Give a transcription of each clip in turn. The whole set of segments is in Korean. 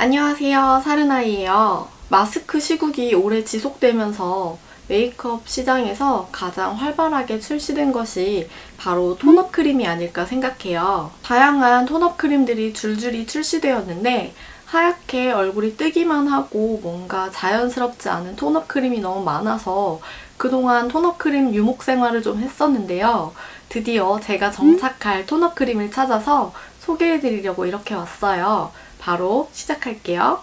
안녕하세요. 사르나이에요. 마스크 시국이 오래 지속되면서 메이크업 시장에서 가장 활발하게 출시된 것이 바로 톤업 크림이 아닐까 생각해요. 다양한 톤업 크림들이 줄줄이 출시되었는데 하얗게 얼굴이 뜨기만 하고 뭔가 자연스럽지 않은 톤업 크림이 너무 많아서 그동안 톤업 크림 유목 생활을 좀 했었는데요. 드디어 제가 정착할 톤업 크림을 찾아서 소개해드리려고 이렇게 왔어요. 바로 시작할게요.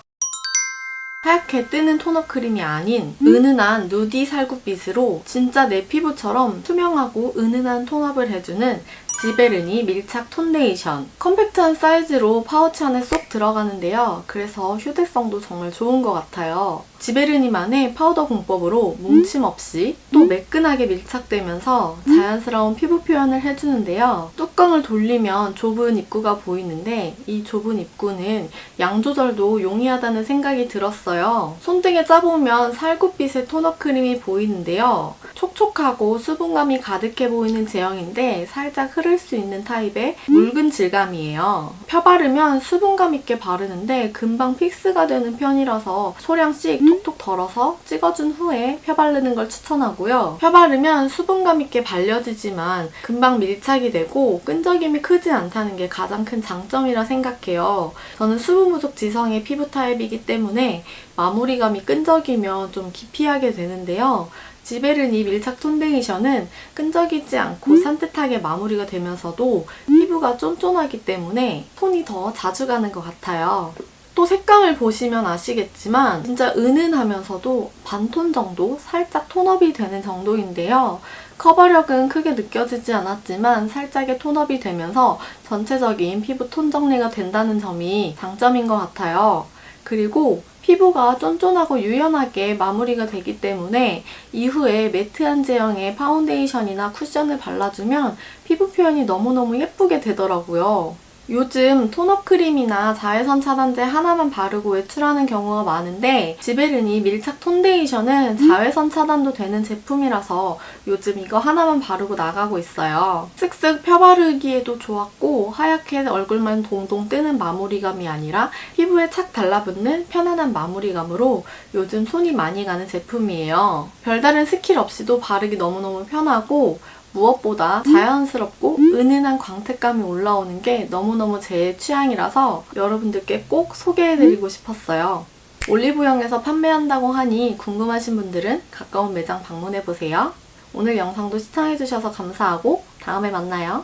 하얗게 뜨는 톤업 크림이 아닌 은은한 누디 살구빛으로 진짜 내 피부처럼 투명하고 은은한 톤업을 해주는 지베르니 밀착 톤데이션. 컴팩트한 사이즈로 파우치 안에 쏙 들어가는데요. 그래서 휴대성도 정말 좋은 것 같아요. 지베르니만의 파우더 공법으로 뭉침 없이 또 매끈하게 밀착되면서 자연스러운 피부 표현을 해주는데요. 뚜껑을 돌리면 좁은 입구가 보이는데 이 좁은 입구는 양 조절도 용이하다는 생각이 들었어요. 손등에 짜보면 살구빛의 톤업 크림이 보이는데요. 촉촉하고 수분감이 가득해 보이는 제형인데 살짝 흐를 수 있는 타입의 묽은 질감이에요. 펴 바르면 수분감 있게 바르는데 금방 픽스가 되는 편이라서 소량씩 톡톡 덜어서 찍어준 후에 펴 바르는 걸 추천하고요. 펴 바르면 수분감 있게 발려지지만 금방 밀착이 되고 끈적임이 크지 않다는 게 가장 큰 장점이라 생각해요. 저는 수분 부족 지성의 피부 타입이기 때문에 마무리감이 끈적이면 좀 기피하게 되는데요. 지베르니 밀착 톤데이션은 끈적이지 않고 산뜻하게 마무리가 되면서도 피부가 쫀쫀하기 때문에 톤이 더 자주 가는 것 같아요. 또 색감을 보시면 아시겠지만 진짜 은은하면서도 반톤 정도 살짝 톤업이 되는 정도인데요. 커버력은 크게 느껴지지 않았지만 살짝의 톤업이 되면서 전체적인 피부 톤 정리가 된다는 점이 장점인 것 같아요. 그리고 피부가 쫀쫀하고 유연하게 마무리가 되기 때문에 이후에 매트한 제형의 파운데이션이나 쿠션을 발라주면 피부 표현이 너무너무 예쁘게 되더라고요. 요즘 톤업 크림이나 자외선 차단제 하나만 바르고 외출하는 경우가 많은데 지베르니 밀착 톤데이션은 자외선 차단도 되는 제품이라서 요즘 이거 하나만 바르고 나가고 있어요. 쓱쓱 펴바르기에도 좋았고 하얗게 얼굴만 동동 뜨는 마무리감이 아니라 피부에 착 달라붙는 편안한 마무리감으로 요즘 손이 많이 가는 제품이에요. 별다른 스킬 없이도 바르기 너무너무 편하고 무엇보다 자연스럽고 은은한 광택감이 올라오는 게 너무너무 제 취향이라서 여러분들께 꼭 소개해드리고 싶었어요. 올리브영에서 판매한다고 하니 궁금하신 분들은 가까운 매장 방문해보세요. 오늘 영상도 시청해주셔서 감사하고 다음에 만나요.